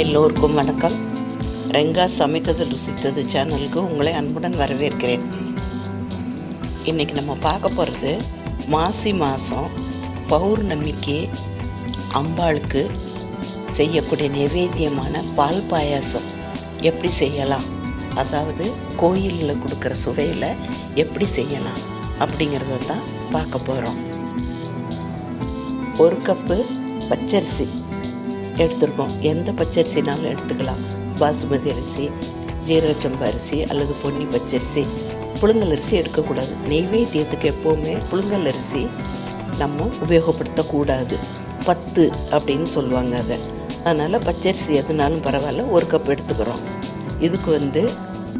எல்லோருக்கும் வணக்கம். ரெங்கா சமைத்தது ருசித்தது சேனலுக்கு உங்களை அன்புடன் வரவேற்கிறேன். இன்றைக்கி நம்ம பார்க்க போகிறது மாசி மாதம் பௌர்ணமிக்கு அம்பாளுக்கு செய்யக்கூடிய நைவேத்தியமான பால் பாயாசம். எப்படி செய்யலாம்? அதாவது கோயிலில் கொடுக்குற சுவையில் எப்படி செய்யலாம்? அப்படிங்கிறத தான் பார்க்க போகிறோம் ஒரு கப்பு பச்சரிசி. எடுத்துருக்கோம். எந்த பச்சரிசினாலும் எடுத்துக்கலாம். பாசுமதி அரிசி ஜீரகச்சம்பு அரிசி அல்லது பொன்னி பச்சரிசி. புழுங்கல் அரிசி எடுக்கக்கூடாது. நெய்வேத்தியத்துக்கு எப்போவுமே புழுங்கல் அரிசி நம்ம உபயோகப்படுத்தக்கூடாது. பத்து அப்படின்னு சொல்லுவாங்க அதை. அதனால் பச்சரிசி எதுனாலும் பரவாயில்ல ஒரு கப் எடுத்துக்கிறோம். இதுக்கு வந்து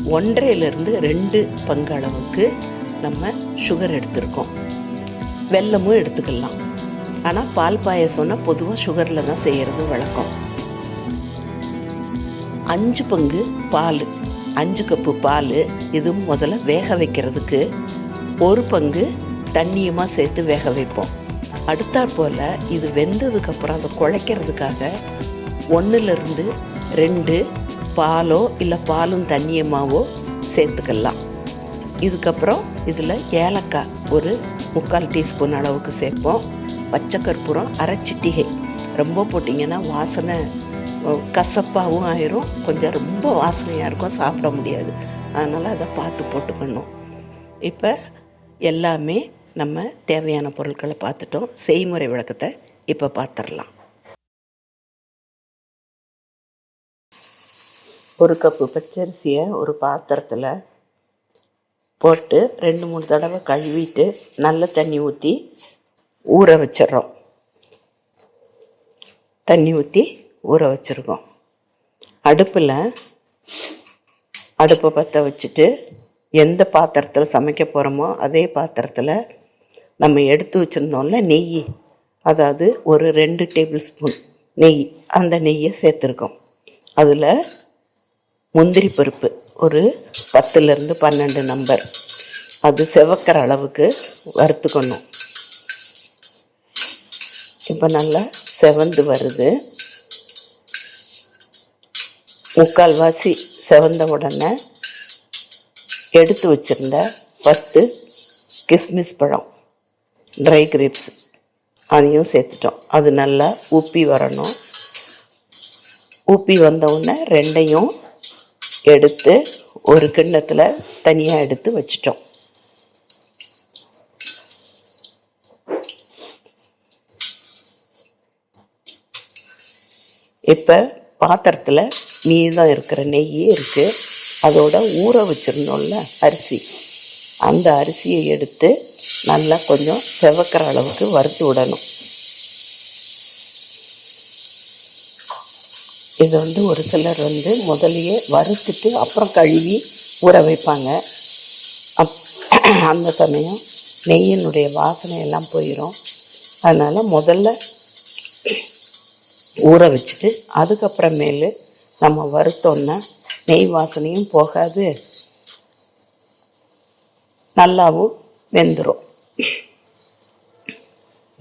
ஒன்றரைலேருந்து ரெண்டு பங்கு அளவுக்கு நம்ம சுகர் எடுத்திருக்கோம். வெல்லமும் எடுத்துக்கலாம். ஆனால் பால் பாயசம்னா பொதுவாக சுகரில் தான் செய்கிறது வழக்கம். அஞ்சு பங்கு பால். அஞ்சு கப்பு பால் இது முதல்ல வேக வைக்கிறதுக்கு ஒரு பங்கு தண்ணியுமாக சேர்த்து வேக வைப்போம். அடுத்தாற் போல் இது வெந்ததுக்கப்புறம் அதை குழைக்கிறதுக்காக ஒன்றுலேருந்து ரெண்டு பாலோ இல்லை பாலும் தண்ணியமாவோ சேர்த்துக்கலாம். இதுக்கப்புறம் இதில் ஏலக்காய் ஒரு முக்கால் டீஸ்பூன் அளவுக்கு சேர்ப்போம். பச்சை கற்பூரம் அரை சிட்டிகை. ரொம்ப போட்டிங்கன்னா வாசனை கசப்பாகவும் ஆயிரும். கொஞ்சம் ரொம்ப வாசனையாக இருக்கும் சாப்பிட முடியாது. அதனால் அதை பார்த்து போட்டுக்கணும். இப்போ எல்லாமே நம்ம தேவையான பொருட்களை பார்த்துட்டோம். செய்முறை விளக்கத்தை இப்போ பார்த்துடலாம் ஒரு கப்பு பச்சரிசியை ஒரு பாத்திரத்தில் போட்டு ரெண்டு மூணு தடவை கழுவிட்டு நல்ல தண்ணி ஊற்றி ஊற வச்சிடுறோம் தண்ணி ஊற்றி ஊற வச்சுருக்கோம். அடுப்பில் அடுப்பை பற்ற வச்சுட்டு எந்த பாத்திரத்தில் சமைக்க போகிறோமோ அதே பாத்திரத்தில் நம்ம எடுத்து வச்சுருந்தோம்ல நெய் அதாவது ஒரு ரெண்டு டேபிள் ஸ்பூன் நெய் அந்த நெய்யை சேர்த்துருக்கோம். அதில் முந்திரி பருப்பு ஒரு பத்துலேருந்து பன்னெண்டு நம்பர். அது செவக்கிற அளவுக்கு வறுத்துக்கணும். இப்போ நல்லா செவந்து வருது. முக்கால்வாசி செவந்த உடனே எடுத்து வச்சுருந்த பத்து கிஸ்மிஸ் பழம் ட்ரை கிரேப்ஸ் அதையும் சேர்த்துட்டோம். அது நல்லா உப்பி வரணும். உப்பி வந்த உடனே ரெண்டையும் எடுத்து ஒரு கிண்ணத்தில் தனியாக எடுத்து வச்சிட்டோம். இப்போ பாத்திரத்தில் மீதம் இருக்கிற நெய்யே இருக்குது அதோட ஊற வச்சிருந்தோம்ல அரிசி. அந்த அரிசியை எடுத்து நல்லா கொஞ்சம் செவக்கிற அளவுக்கு வறுத்து விடணும். இது வந்து ஒரு சிலர் வந்து முதலையே வறுத்துட்டு அப்புறம் கழுவி ஊற வைப்பாங்க. அப் அந்த சமயம் நெய்யினுடைய வாசனை எல்லாம் போயிடும் அதனால் முதல்ல ஊற வச்சுட்டு அதுக்கப்புறமேலு நம்ம வறுத்தோன்னா நெய் வாசனையும் போகாது. நல்லாவும் வெந்துடும்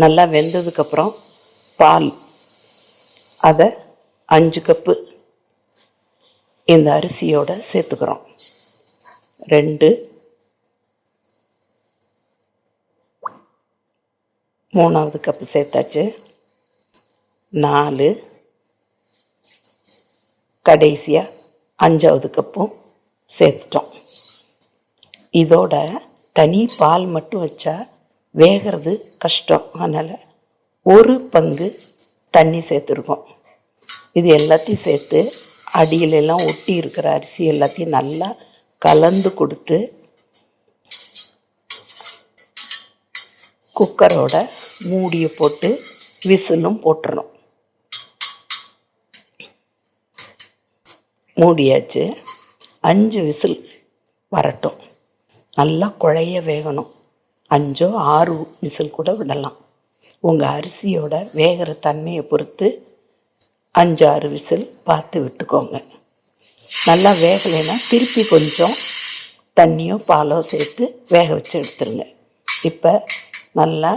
நல்லா வெந்ததுக்கப்புறம் பால். அதை அஞ்சு கப்பு இந்த அரிசியோட சேர்த்துக்கிறோம். ரெண்டு மூணாவது கப்பு சேர்த்தாச்சு. நாலு. கடைசியாக அஞ்சாவது கப்பும் சேர்த்துட்டோம். இதோட தனி பால் மட்டும் வச்சா வேகிறது கஷ்டம். அதனால் ஒரு பங்கு தண்ணி சேர்த்துருக்கோம். இது எல்லாத்தையும் சேர்த்து அடியிலெல்லாம் ஒட்டி இருக்கிற அரிசி எல்லாத்தையும் நல்லா கலந்து கொடுத்து குக்கரோட மூடியை போட்டு விசிலும் போட்டுறணும். மூடியாச்சு. அஞ்சு விசில் வரட்டும். நல்லா குழைய வேகணும். அஞ்சோ ஆறு விசில் கூட விடலாம். உங்கள் அரிசியோட வேகிற தன்மையை பொறுத்து அஞ்சு ஆறு விசில் பார்த்து விட்டுக்கோங்க. நல்லா வேகலைன்னா திருப்பி கொஞ்சம் தண்ணியோ பாலோ சேர்த்து வேக வச்சு எடுத்துருங்க. இப்போ நல்லா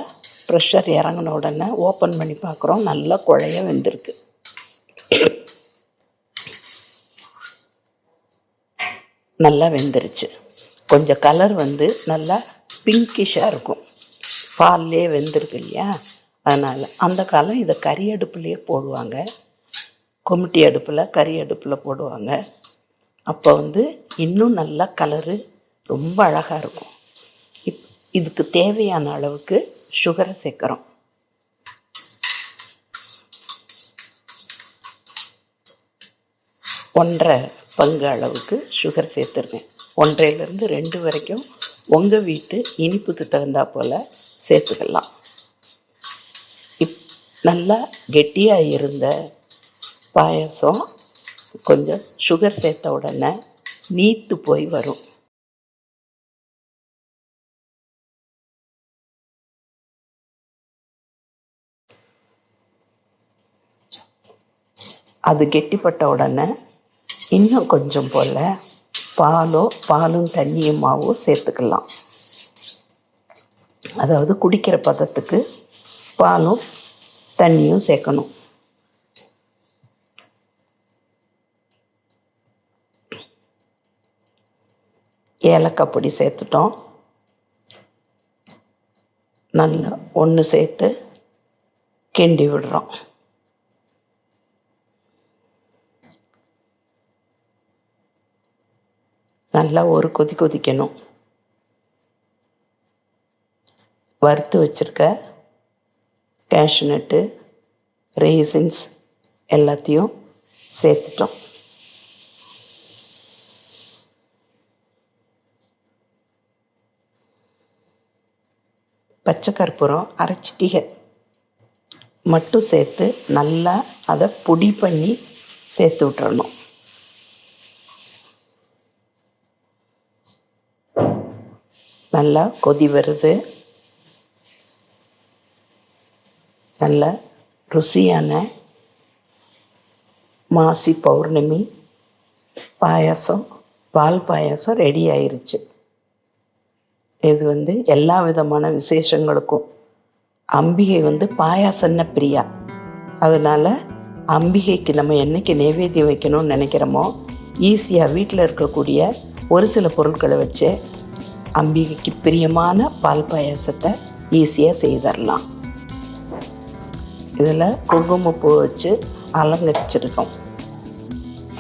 ப்ரெஷர் இறங்கின உடனே ஓப்பன் பண்ணி பார்க்குறோம். நல்லா குழைய வெந்திருக்கு. நல்லா வெந்துருச்சு. கொஞ்சம் கலர் வந்து நல்லா பிங்கிஷாக இருக்கும். பால்லே வெந்திருக்கு இல்லையா? அதனால் அந்த காலம் இதை கறி அடுப்புலேயே போடுவாங்க. கொமிட்டி அடுப்பில் கறி அடுப்பில் போடுவாங்க. அப்போ வந்து இன்னும் நல்லா கலரு ரொம்ப அழகாக இருக்கும். இப் இதுக்கு தேவையான அளவுக்கு சுகரை சேர்க்குறோம். ஒன்றரை பங்கு அளவுக்கு சுகர் சேர்த்துருவேன். ஒன்றையிலேருந்து ரெண்டு வரைக்கும் உங்கள் வீட்டு இனிப்புக்கு தகுந்தா போல் சேர்த்துக்கலாம். இப் நல்லா கெட்டியாக இருந்த பாயசம் கொஞ்சம் சுகர் சேர்த்த உடனே நீத்து போய் வரும். அது கெட்டிப்பட்ட உடனே இன்னும் கொஞ்சம் போல் பாலோ பாலும் தண்ணியுமாவோ சேர்த்துக்கலாம். அதாவது குடிக்கிற பதத்துக்கு பாலும் தண்ணியும் சேர்க்கணும். ஏலக்காய் பொடி சேர்த்துட்டோம். நல்லா ஒன்று சேர்த்து கிண்டி விடுறோம். நல்லா ஒரு கொதி கொதிக்கணும். வறுத்து வச்சுருக்க கேஷ்நட்டு ரேசின்ஸ் எல்லாத்தையும் சேர்த்துட்டோம். பச்சை கற்பூரம் அரைச்சிட்டிக. மட்டும் சேர்த்து நல்லா அதை பொடி பண்ணி சேர்த்து விட்டுறணும். நல்லா கொதி வருது. நல்ல ருசியான மாசி பௌர்ணமி பாயாசம் பால் பாயாசம் ரெடி ஆயிருச்சு. இது வந்து எல்லா விதமான விசேஷங்களுக்கும். அம்பிகை வந்து பாயாசன்ன பிரியா. அதனால் அம்பிகைக்கு நம்ம என்னைக்கு நைவேத்தியம் வைக்கணும்னு நினைக்கிறோமோ ஈஸியாக வீட்டில் இருக்கக்கூடிய ஒரு சில பொருட்களை வச்சு அம்பிகைக்கு பிரியமான பால் பாயாசத்தை ஈஸியாக செய்திடலாம் இதில் குங்குமப்பூ வச்சு அலங்கரிச்சிருக்கோம்.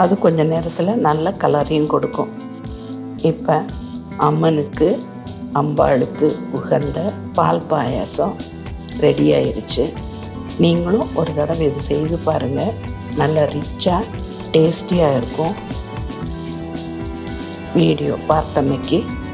அது கொஞ்ச நேரத்தில் நல்ல கலரையும் கொடுக்கும். இப்போ அம்மனுக்கு அம்பாளுக்கு உகந்த பால் பாயாசம் ரெடி ஆயிடுச்சு நீங்களும் ஒரு தடவை இது செய்து பாருங்கள் நல்ல ரிச்சாக டேஸ்டியாக இருக்கும். வீடியோ பார்த்தமைக்கு